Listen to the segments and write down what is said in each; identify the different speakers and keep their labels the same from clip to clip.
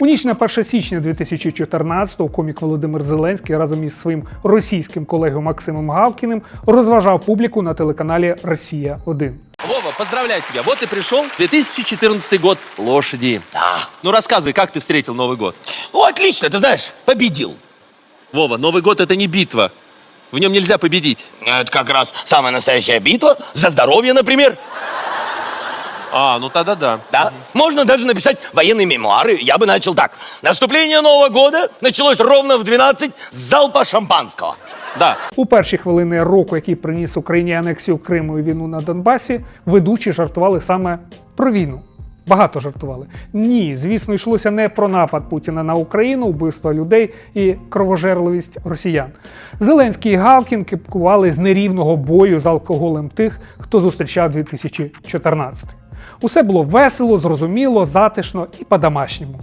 Speaker 1: У ніч на 1 січня 2014-го комік Володимир Зеленський разом із своїм російським колегою Максимом Галкіним розважав публіку на телеканалі Росія 1
Speaker 2: Вова, поздравляю тебя. Вот и пришел 2014 год лошади.
Speaker 3: Да.
Speaker 2: Ну рассказывай, как ты встретил Новый год?
Speaker 3: Ну, отлично, ты знаешь, победил.
Speaker 2: Вова, Новый год это не битва. В нем нельзя победить.
Speaker 3: Это как раз самая настоящая битва. За здоровье, например.
Speaker 2: А, ну тогда да.
Speaker 3: Да? Можно даже написать военные мемуары. Я бы начал так. Наступление Нового года началось ровно в 12 с залпа шампанского.
Speaker 2: Да.
Speaker 1: У перші хвилини року, який приніс Україні анексію Криму і війну на Донбасі, ведучі жартували саме про війну. Багато жартували. Ні, звісно, йшлося не про напад Путіна на Україну, вбивство людей і кровожерливість росіян. Зеленський і Галкін кипкували з нерівного бою з алкоголем тих, хто зустрічав 2014. Усе було весело, зрозуміло, затишно і по-домашньому.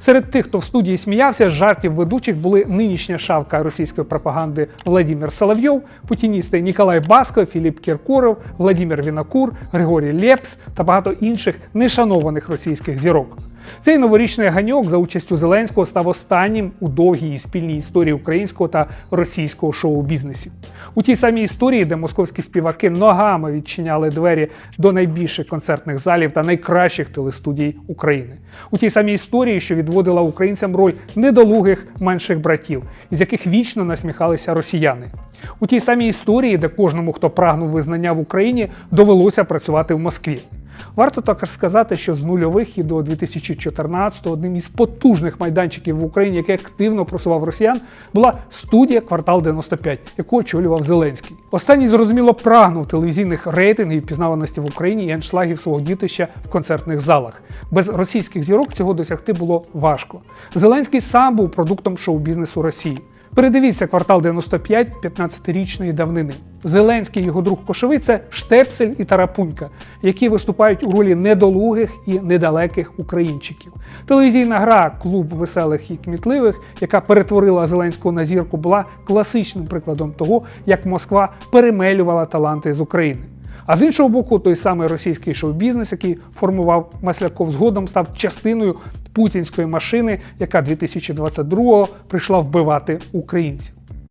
Speaker 1: Серед тих, хто в студії сміявся, жартів ведучих були нинішня шавка російської пропаганди Владимир Соловйов, путіністи Ніколай Баско, Філіп Кіркоров, Владимир Вінокур, Григорій Лепс та багато інших нешанованих російських зірок. Цей новорічний ганьок за участю Зеленського став останнім у довгій і спільній історії українського та російського шоу-бізнесів. У тій самій історії, де московські співаки ногами відчиняли двері до найбільших концертних залів та найкращих телестудій України. У тій самій історії, що відводила українцям роль недолугих менших братів, із яких вічно насміхалися росіяни. У тій самій історії, де кожному, хто прагнув визнання в Україні, довелося працювати в Москві. Варто також сказати, що з нульових і до 2014-го одним із потужних майданчиків в Україні, який активно просував росіян, була студія Квартал 95, яку очолював Зеленський. Останній зрозуміло прагнув телевізійних рейтингів пізнаваності в Україні і аншлагів свого дітища в концертних залах. Без російських зірок цього досягти було важко. Зеленський сам був продуктом шоу-бізнесу Росії. Передивіться квартал 95 15-річної давнини. Зеленський його друг Кошовий це Штепсель і Тарапунька, які виступають у ролі недолугих і недалеких українчиків. Телевізійна гра Клуб веселих і кмітливих, яка перетворила Зеленського на зірку, була класичним прикладом того, як Москва перемелювала таланти з України. А з іншого боку, той самий російський шоу-бізнес, який формував Масляков, згодом став частиною путінської машини, яка 2022-го прийшла вбивати українців.